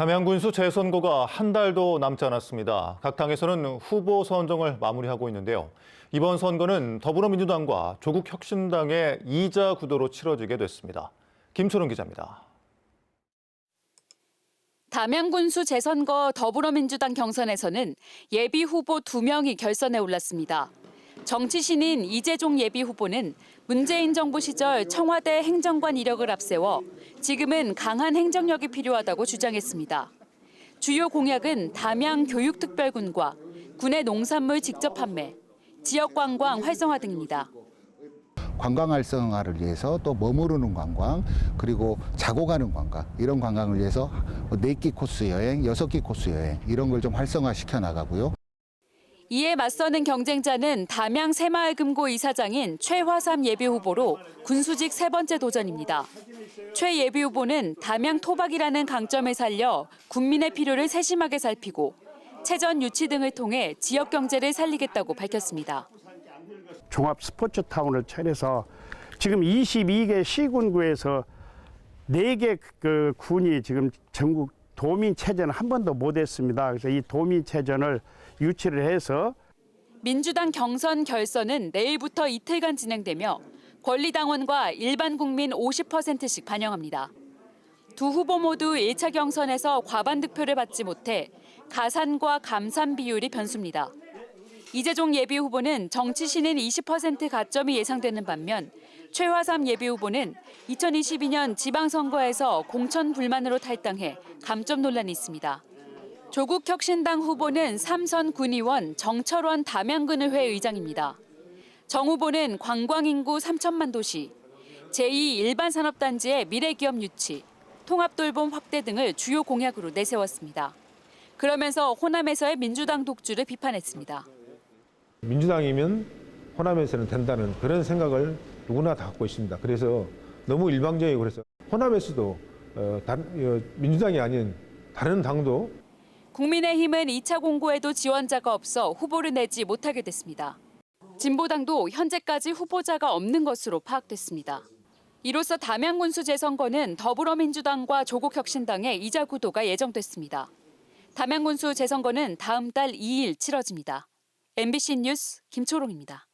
담양군수 재선거가 한 달도 남지 않았습니다. 각 당에서는 후보 선정을 마무리하고 있는데요. 이번 선거는 더불어민주당과 조국혁신당의 이자 구도로 치러지게 됐습니다. 김초롱 기자입니다. 담양군수 재선거 더불어민주당 경선에서는 예비 후보 두명이 결선에 올랐습니다. 정치 신인 이재종 예비 후보는 문재인 정부 시절 청와대 행정관 이력을 앞세워 지금은 강한 행정력이 필요하다고 주장했습니다. 주요 공약은 담양 교육특별군과 군의 농산물 직접 판매, 지역 관광 활성화 등입니다. 관광 활성화를 위해서 또 머무르는 관광 그리고 자고 가는 관광 이런 관광을 위해서 네끼 코스 여행, 여섯 끼 코스 여행 이런 걸 좀 활성화 시켜 나가고요. 이에 맞서는 경쟁자는 담양 새마을금고 이사장인 최화삼 예비 후보로 군수직 세 번째 도전입니다. 최 예비 후보는 담양 토박이라는 강점을 살려 국민의 필요를 세심하게 살피고 체전 유치 등을 통해 지역 경제를 살리겠다고 밝혔습니다. 종합 스포츠 타운을 차려서 지금 22개 시군구에서 4개 그 군이 지금 전국 도민 체전을 한 번도 못 했습니다. 그래서 이 도민 체전을 유치를 해서 민주당 경선 결선은 내일부터 이틀간 진행되며 권리당원과 일반 국민 50%씩 반영합니다. 두 후보 모두 1차 경선에서 과반 득표를 받지 못해 가산과 감산 비율이 변수입니다. 이재종 예비 후보는 정치 신인 20% 가점이 예상되는 반면 최화삼 예비 후보는 2022년 지방선거에서 공천 불만으로 탈당해 감점 논란이 있습니다. 조국 혁신당 후보는 삼선 군의원 정철원 담양군의회 의장입니다. 정 후보는 관광인구 3천만 도시, 제2 일반 산업단지의 미래기업 유치, 통합돌봄 확대 등을 주요 공약으로 내세웠습니다. 그러면서 호남에서의 민주당 독주를 비판했습니다. 민주당이면 호남에서는 된다는 그런 생각을 누구나 다 갖고 있습니다. 그래서 너무 일방적이고 그래서 호남에서도 어, 어, 민주당이 아닌 다른 당도 국민의힘은 2차 공고에도 지원자가 없어 후보를 내지 못하게 됐습니다. 진보당도 현재까지 후보자가 없는 것으로 파악됐습니다. 이로써 담양군수 재선거는 더불어민주당과 조국혁신당의 이자 구도가 예정됐습니다. 담양군수 재선거는 다음 달 2일 치러집니다. MBC 뉴스 김초롱입니다.